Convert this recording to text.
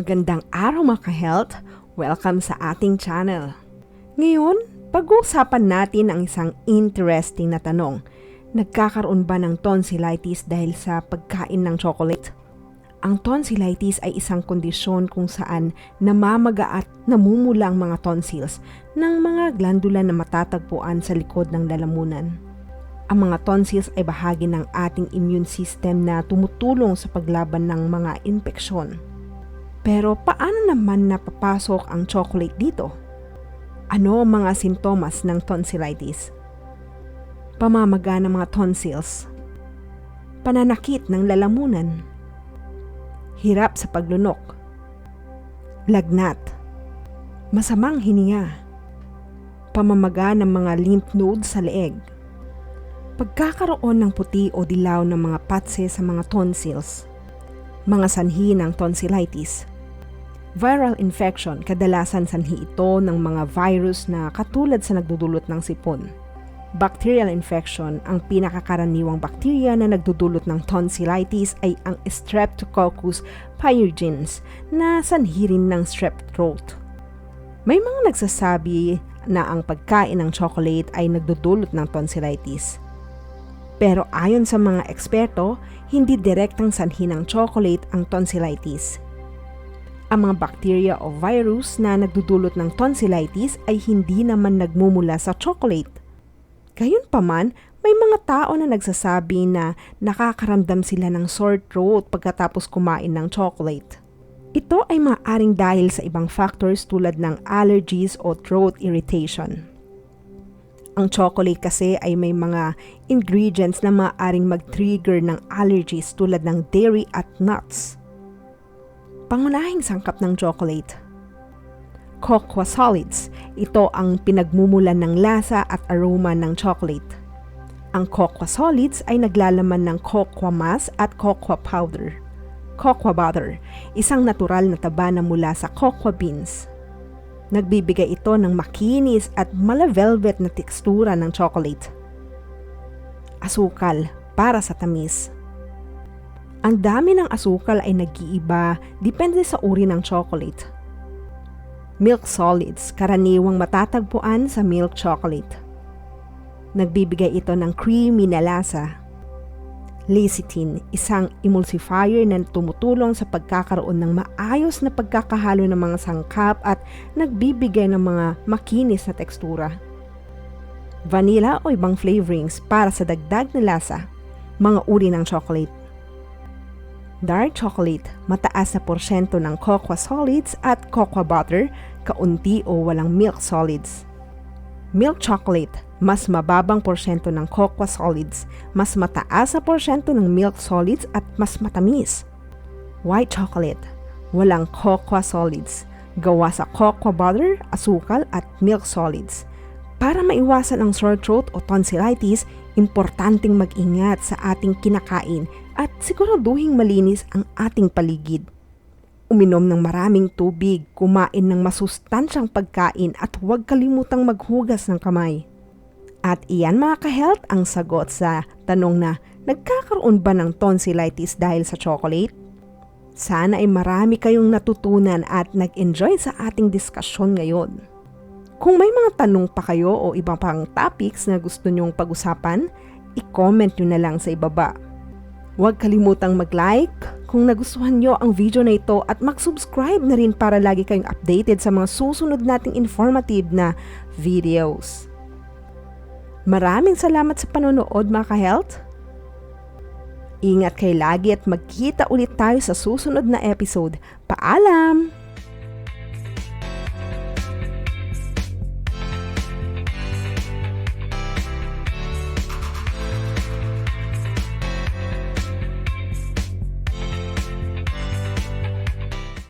Magandang araw mga ka-health! Welcome sa ating channel. Ngayon, pag-uusapan natin ang isang interesting na tanong. Nagkakaroon ba ng tonsillitis dahil sa pagkain ng chocolate? Ang tonsillitis ay isang kondisyon kung saan namamaga at namumula ang mga tonsils ng mga glandula na matatagpuan sa likod ng lalamunan. Ang mga tonsils ay bahagi ng ating immune system na tumutulong sa paglaban ng mga infeksyon. Pero paano naman napapasok ang chocolate dito? Ano ang mga simptomas ng tonsillitis? Pamamaga ng mga tonsils, pananakit ng lalamunan, hirap sa paglunok, lagnat, masamang hininga, pamamaga ng mga lymph nodes sa leeg, pagkakaroon ng puti o dilaw ng mga patse sa mga tonsils, mga sanhi ng tonsillitis, Viral infection, kadalasan sanhi ito ng mga virus na katulad sa nagdudulot ng sipon. Bacterial infection, ang pinakakaraniwang bakterya na nagdudulot ng tonsillitis ay ang Streptococcus pyogenes na sanhi rin ng strep throat. May mga nagsasabi na ang pagkain ng chocolate ay nagdudulot ng tonsillitis. Pero ayon sa mga eksperto, hindi direktang sanhi ng chocolate ang tonsillitis ang mga bacteria o virus na nagdudulot ng tonsillitis ay hindi naman nagmumula sa chocolate. Gayunpaman, may mga tao na nagsasabi na nakakaramdam sila ng sore throat pagkatapos kumain ng chocolate. Ito ay maaaring dahil sa ibang factors tulad ng allergies o throat irritation. Ang chocolate kasi ay may mga ingredients na maaaring mag-trigger ng allergies tulad ng dairy at nuts pangunahing sangkap ng chocolate. Cocoa solids, ito ang pinagmumulan ng lasa at aroma ng chocolate. Ang cocoa solids ay naglalaman ng cocoa mass at cocoa powder. Cocoa butter, isang natural na taba na mula sa cocoa beans. Nagbibigay ito ng makinis at mala-velvet na tekstura ng chocolate. Asukal para sa tamis. Ang dami ng asukal ay nag-iiba depende sa uri ng chocolate. Milk solids, karaniwang matatagpuan sa milk chocolate. Nagbibigay ito ng creamy na lasa. Lecithin, isang emulsifier na tumutulong sa pagkakaroon ng maayos na pagkakahalo ng mga sangkap at nagbibigay ng mga makinis na tekstura. Vanilla o ibang flavorings para sa dagdag na lasa, mga uri ng chocolate dark chocolate, mataas na porsyento ng cocoa solids at cocoa butter, kaunti o walang milk solids. Milk chocolate, mas mababang porsyento ng cocoa solids, mas mataas na porsyento ng milk solids at mas matamis. White chocolate, walang cocoa solids, gawa sa cocoa butter, asukal at milk solids. Para maiwasan ang sore throat o tonsillitis, importanteng mag-ingat sa ating kinakain at siguraduhing malinis ang ating paligid. Uminom ng maraming tubig, kumain ng masustansyang pagkain at huwag kalimutang maghugas ng kamay. At iyan mga ka-health ang sagot sa tanong na nagkakaroon ba ng tonsillitis dahil sa chocolate? Sana ay marami kayong natutunan at nag-enjoy sa ating diskusyon ngayon. Kung may mga tanong pa kayo o ibang pang topics na gusto nyong pag-usapan, i-comment nyo na lang sa ibaba. Huwag kalimutang mag-like kung nagustuhan nyo ang video na ito at mag-subscribe na rin para lagi kayong updated sa mga susunod nating informative na videos. Maraming salamat sa panonood mga ka-health. Ingat kayo lagi at magkita ulit tayo sa susunod na episode. Paalam!